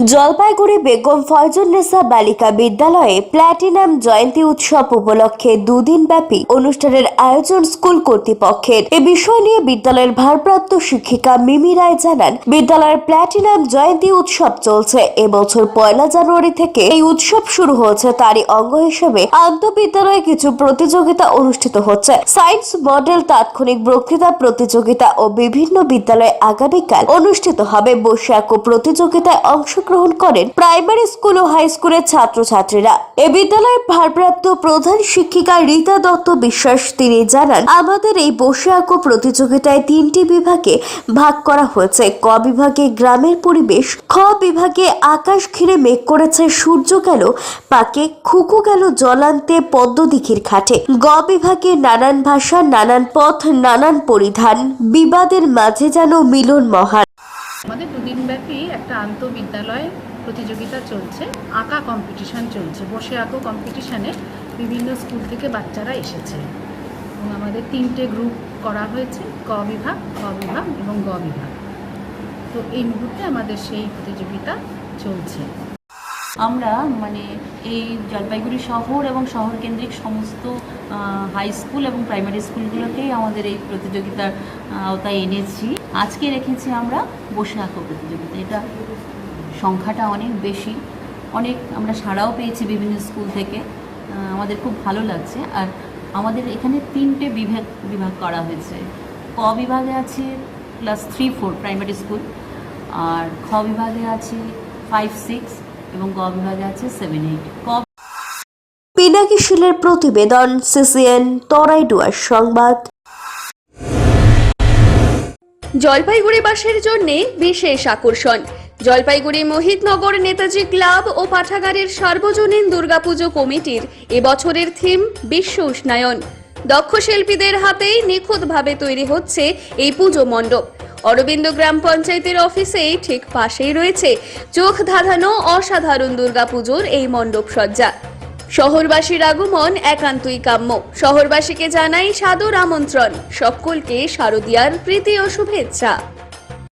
জলপাইগুড়ি বেগম ফয়জুন্নেসা বালিকা বিদ্যালয়ে প্ল্যাটিনাম জয়ন্তী উৎসব উপলক্ষে দুদিন ব্যাপী অনুষ্ঠানের আয়োজন স্কুল কর্তৃপক্ষের। এ বিষয় নিয়ে বিদ্যালয়ের ভারপ্রাপ্ত শিক্ষিকা মিমি রায় জানান, বিদ্যালয়ের প্ল্যাটিনাম জয়ন্তী উৎসব চলছে। এবছর পয়লা জানুয়ারি থেকে এই উৎসব শুরু হয়েছে। তারই অঙ্গ হিসেবে আন্তঃবিদ্যালয়ে কিছু প্রতিযোগিতা অনুষ্ঠিত হচ্ছে। সায়েন্স মডেল তাৎক্ষণিক বক্তৃতা প্রতিযোগিতা ও বিভিন্ন বিদ্যালয়ে আগামীকাল অনুষ্ঠিত হবে। বৈশাখ প্রতিযোগিতায় অংশগ্রহণ করেন প্রাইমারি স্কুল ও হাই স্কুলের ছাত্রছাত্রীরা। এ বিদ্যালয়ের ভারপ্রাপ্ত প্রধান শিক্ষিকা রীতা দত্ত বিশ্বাস, তিনি জানান, আমাদের এই বসে আঁকো প্রতিযোগিতায় তিনটি বিভাগে ভাগ করা হয়েছে। ক বিভাগে গ্রামের পরিবেশ, খ বিভাগে আকাশ ঘিরে মেঘ করেছে, সূর্য গেল পাকে, খুকু গেল জলান্তে পদ্মদিঘির ঘাটে। গ বিভাগে নানান ভাষা, নানান পথ, নানান পরিধান, বিবাদের মাঝে যেন মিলন মহান। আমাদের দুদিন ব্যাপী একটা আন্তঃবিদ্যালয় প্রতিযোগিতা চলছে, আঁকা কম্পিটিশন চলছে। বসে আঁকো কম্পিটিশানে বিভিন্ন স্কুল থেকে বাচ্চারা এসেছে। এবং আমাদের তিনটে গ্রুপ করা হয়েছে, ক বিভাগ, খ বিভাগ এবং গ বিভাগ। তো এই মুহূর্তে আমাদের সেই প্রতিযোগিতা চলছে। আমরা মানে এই জলপাইগুড়ি শহর এবং শহর কেন্দ্রিক সমস্ত হাই স্কুল এবং প্রাইমারি স্কুলগুলোকেই আমাদের এই প্রতিযোগিতার আওতায় এনেছি। আজকে রেখেছি আমরা বসে আঁকো প্রতিযোগিতা। এটা সংখ্যাটা অনেক বেশি। অনেক আমরা সাড়াও পেয়েছি বিভিন্ন স্কুল থেকে। আমাদের খুব ভালো লাগছে। আর আমাদের এখানে তিনটে বিভাগ বিভাগ করা হয়েছে। ক বিভাগে আছে class three four primary school আর খ বিভাগে আছে ফাইভ সিক্স এবং গ বিভাগে আছে সেভেন এইট ক পিনাকি শিলের প্রতিবেদন, সিসিএন, তরাইডুয়ার সংবাদ। জলপাইগুড়িবাসীর জন্য বিশেষ আকর্ষণ। জলপাইগুড়ি মোহিতনগর নেতাজি ক্লাব ও পাঠাগারের সার্বজনীন দুর্গাপুজো কমিটির এবছরের থিম বিশ্ব উষ্ণায়ন। দক্ষ শিল্পীদের হাতেই নিখুঁতভাবে তৈরি হচ্ছে এই পুজো মণ্ডপ। অরবিন্দ গ্রাম পঞ্চায়েতের অফিসেই ঠিক পাশেই রয়েছে চোখ ধাঁধানো অসাধারণ দুর্গাপুজোর এই মণ্ডপ সজ্জা শহরবাসীর আগমন একান্তই কাম্য। শহরবাসীকে জানাই সাদর আমন্ত্রণ। সকলকে শারদিয়ার প্রীতি ও শুভেচ্ছা।